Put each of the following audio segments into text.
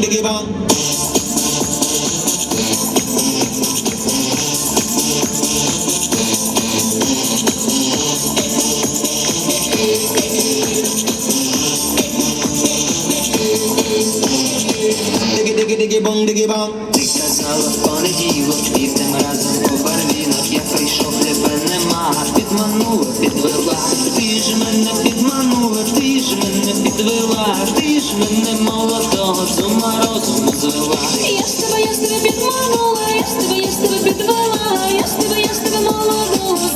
Diggy diggy diggy bong diggy bong. Ти казала в понеділок, підем разом по барвінок. Я прийшов, тебе нема, підманула, підвела. Ти ж мене підманула, ти ж мене підвела, ти ж мене молодого ума розуму звела. Я з тебе, я з тебе підманула, я з тебе, я з тебе підвела, я з тебе, я з тебе молодого з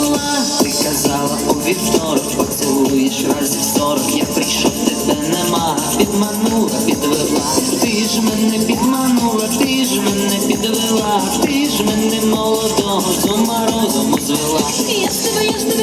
ума. Ти казала у вівторок, поцілуєш разів сорок. Я прийшов, тебе нема, підманула, підвела. Ти ж мене підманула, ти ж мене підвела, ти ж мене молодого з ума розуму звела. Я з тебе, я з тебе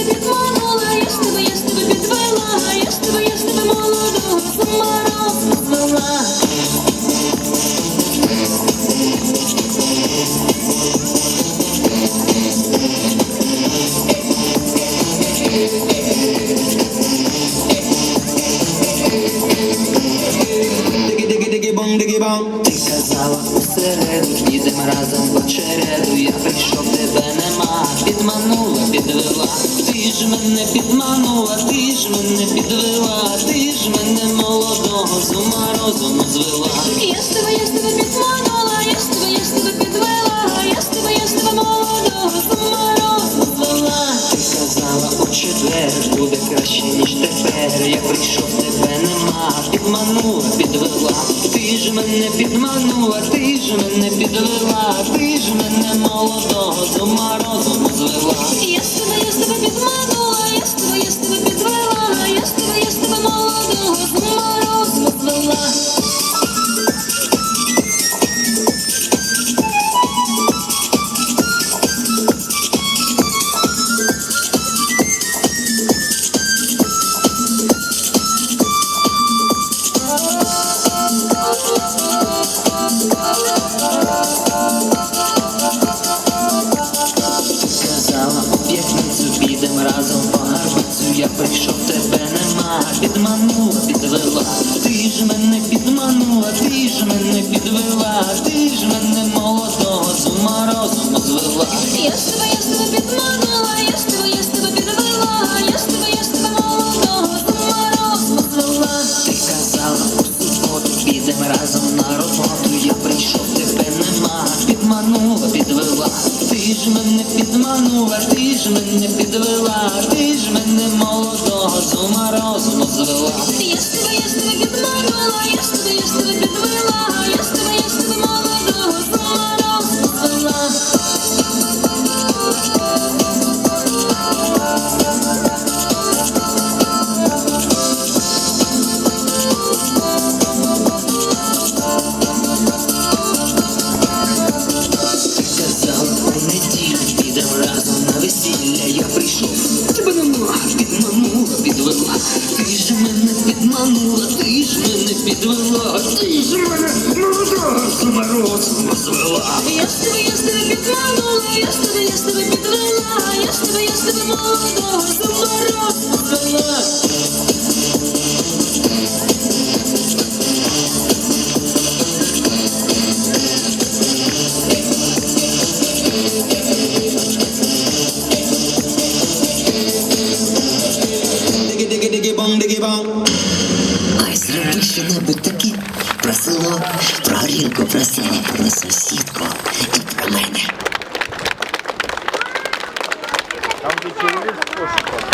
bong diggy bong. Ти казала у середу, їдем разом в очереду. Я прийшов, тебе нема, підманула, підвела. Ти ж мене підманула, ти ж мене підвела, ти ж мене молодого з ума розуму звела. Я з тебе, я з тебе підманула, я з тебе, я з тебе підвела, я з тебе, я з тебе молодого з ума розвела. Ти казала у четвер, буде краще, ніж тепер. Я прийшов, підманула, ти ж мене підвела, ти ж мене молодого з ума розуму звела. Я з тебе, я з тебе підманула, я з тебе, підманула, підвела. Ти ж мене підманула, ти ж мене підвела. Ти ж мене молодого з ума розуму звела ж мене підманула, ти ж мене підвела Ти ж мене молодого з ума розуму звела Я з тебе, я з тебе підманула, я з тебе, я з тебе підвела, Я прийшов, тебе нема, підманула, підвела. Ти ж мене підманула, ти ж мене підвела. Ти ж мене морозу морозу звела Я з тебе, я з тебе підманула, я з тебе, я з тебе підвела, я з тебе, я з тебе молодого з Diggy bong. Ой, зроби що-небудь таке про село, про горілку, про село, про сусідку і про мене. Там, где телевизор, тоже там,